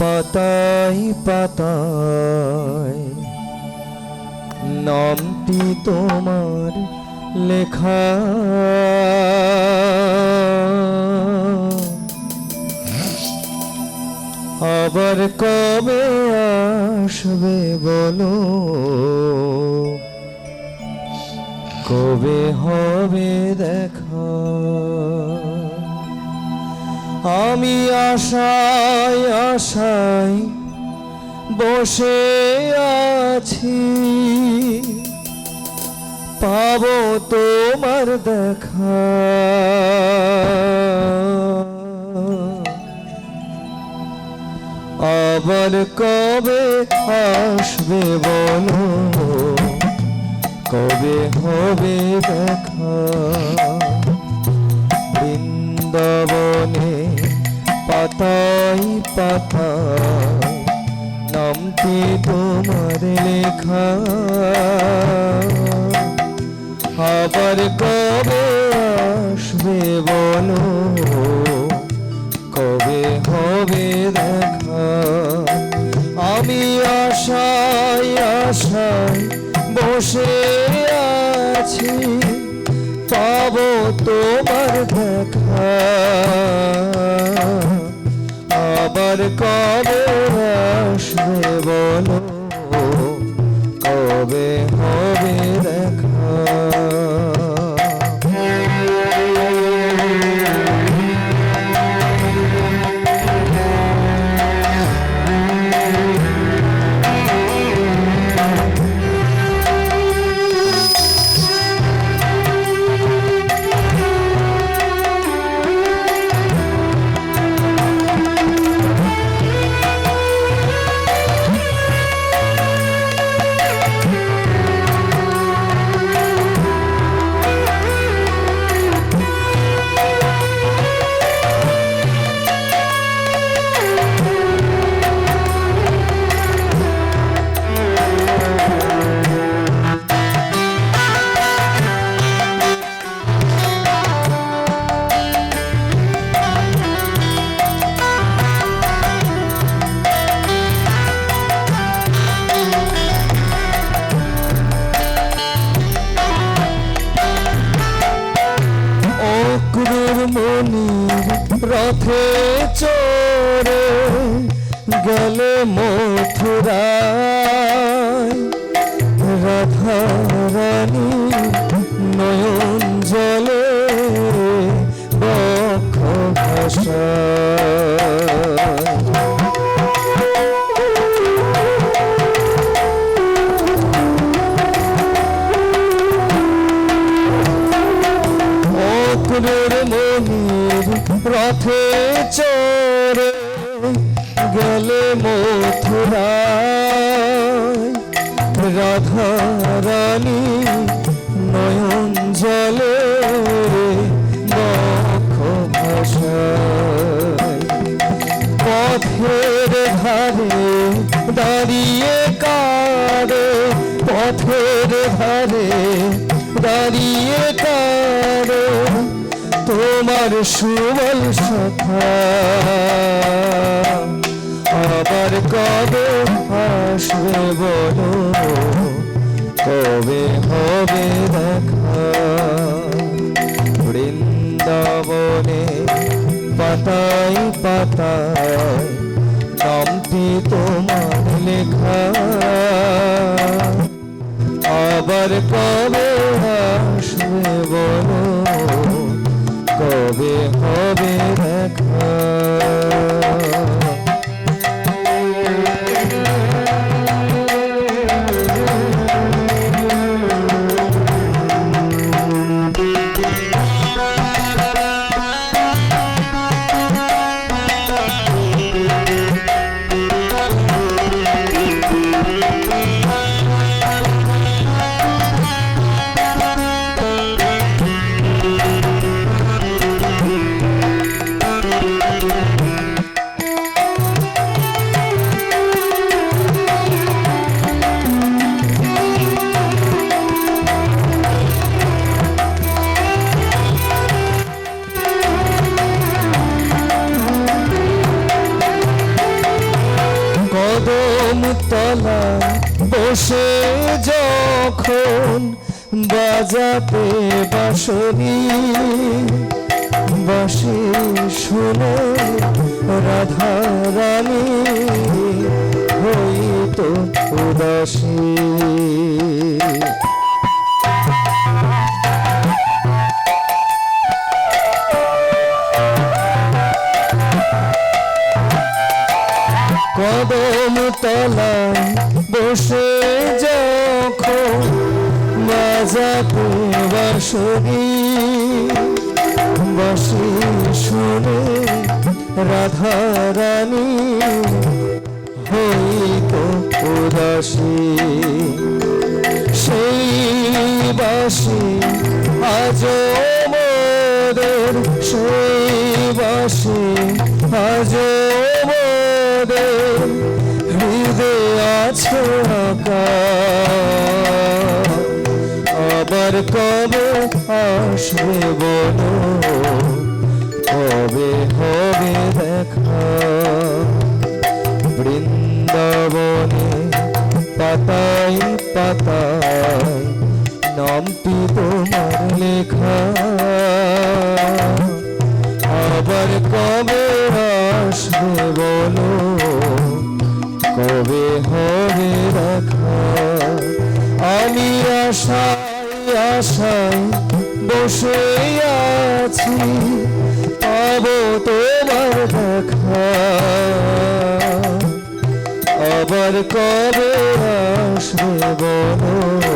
পাতায় পাতায় নামটি তোমার লেখা। আবার কবে আসবে বলো? কবে হবে দেখা? আমি আশায় আশায় বসে আছি। পাব তোমার দেখা। আবার কবে আসবে বলো? কবে হবে দেখা? বৃন্দাবনে পাতায় পাতায় নামটি তোমার লেখা। আবার কবে আসবে বলো? কবে হবে দেখা? আমি আশায় আশায় বসে আছি, পাবো তোমার দেখা। আবার রথে চড়ে গেলে মথুরা রাধা রথে চড়ে গেলে মথুরায় রাধা রানী নয়ন জলে পথের ধারে দাঁড়িয়ে কারে পথের ধারে দাঁড়িয়ে কারে তোমার সুবল সখা। আবার কবে আসবে বলো? কবে হবে দেখা? বৃন্দাবনে পাতায় পাতায় নামটি তোমার লেখা। আবার কবে কবে কদম তলা বসে যখন বাজাতে বাঁশরি বসে শুনে রাধা রানী হইত উদাসী। কদম তলায় বসে যখন বাজাতে বাঁশরি বাসি শুনে রাধা রানী হইত উদাসী সেই বাসি আজ মোদের, সেই বাসি আজ মোদের আছে আবার কবে আসবে বলো? কবে হবে দেখা? বৃন্দাবনে পাতায় পাতায় নামটি তোমার লেখা। আবার কবে আশায় আশায় বসে আছি। পাব তোমার দেখা। আবার কবে আসবে বলো?